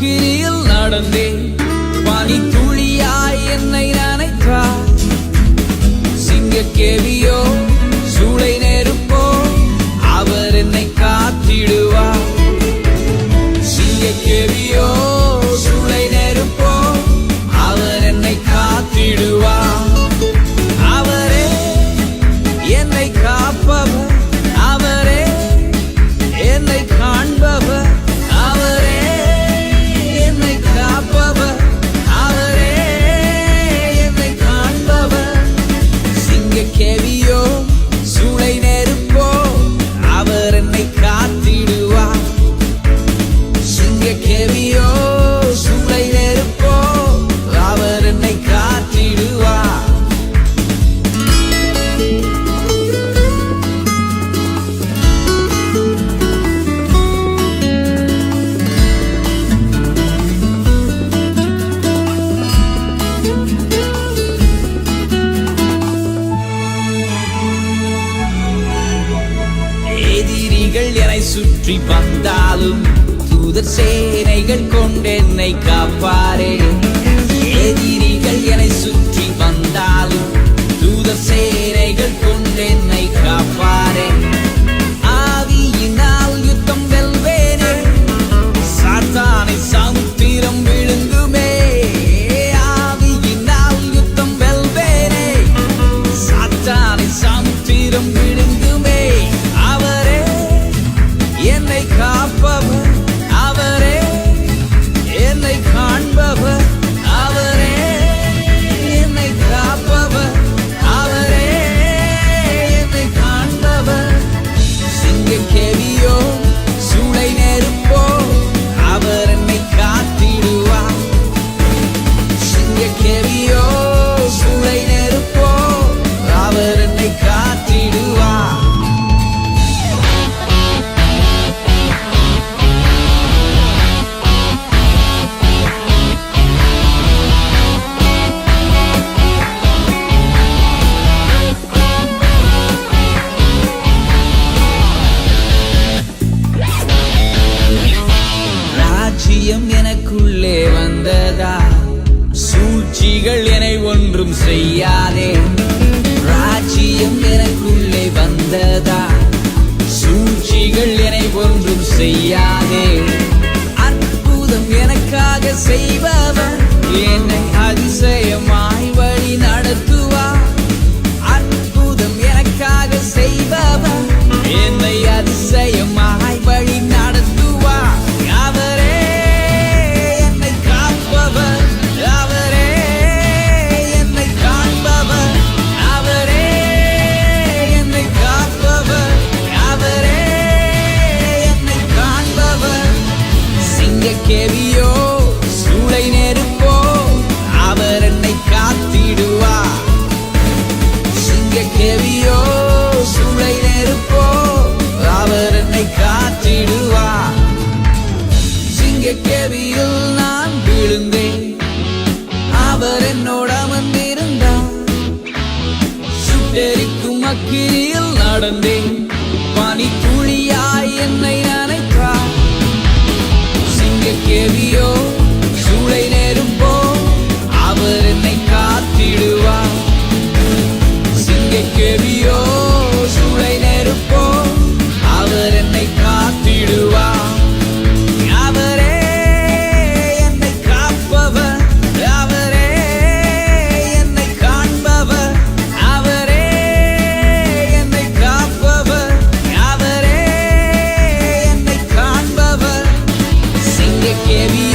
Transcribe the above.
போகிரியில் நடந்தே. பனி துளியாய் என்னை நினைத்தா சிங்க கேவியோ சூளை நெருப்போ அவர் என்னை காத்திடுவார். சிங்க கேவியோ சுற்றி வந்தாலும் தூதர் சேனைகள் கொண்டென்னை காப்பாரே. எதிரிகள் என்னை சுற்றி வந்தாலும் தூதர் சேனைகள் கொண்டென்னை காப்பாரே. ஆவியினால் யுத்தம் வெல்வேனே. சாத்தானை சமுத்திரம் விழுங்குமே. ஆவியினால் யுத்தம் வெல்வேனே. சாத்தானை சமுத்திரம் விழு சூழ்ச்சிகள் என ஒன்றும் செய்யாதே. ராஜ்யம் எனக்குள்ளே வந்ததா? சூழ்ச்சிகள் என ஒன்றும் செய்யாதே. அற்புதம் எனக்காக செய்பவர் தேவியோ கேவியோ சூளை நெருப்போ அவர் என்னை காத்திடுவா. சிங்க கேவியில் நான் விழுந்தேன். அவர் என்னோட வந்திருந்தார் சுட்டெரிக்கும் அக்கிரியில் நடந்தேன். பனி give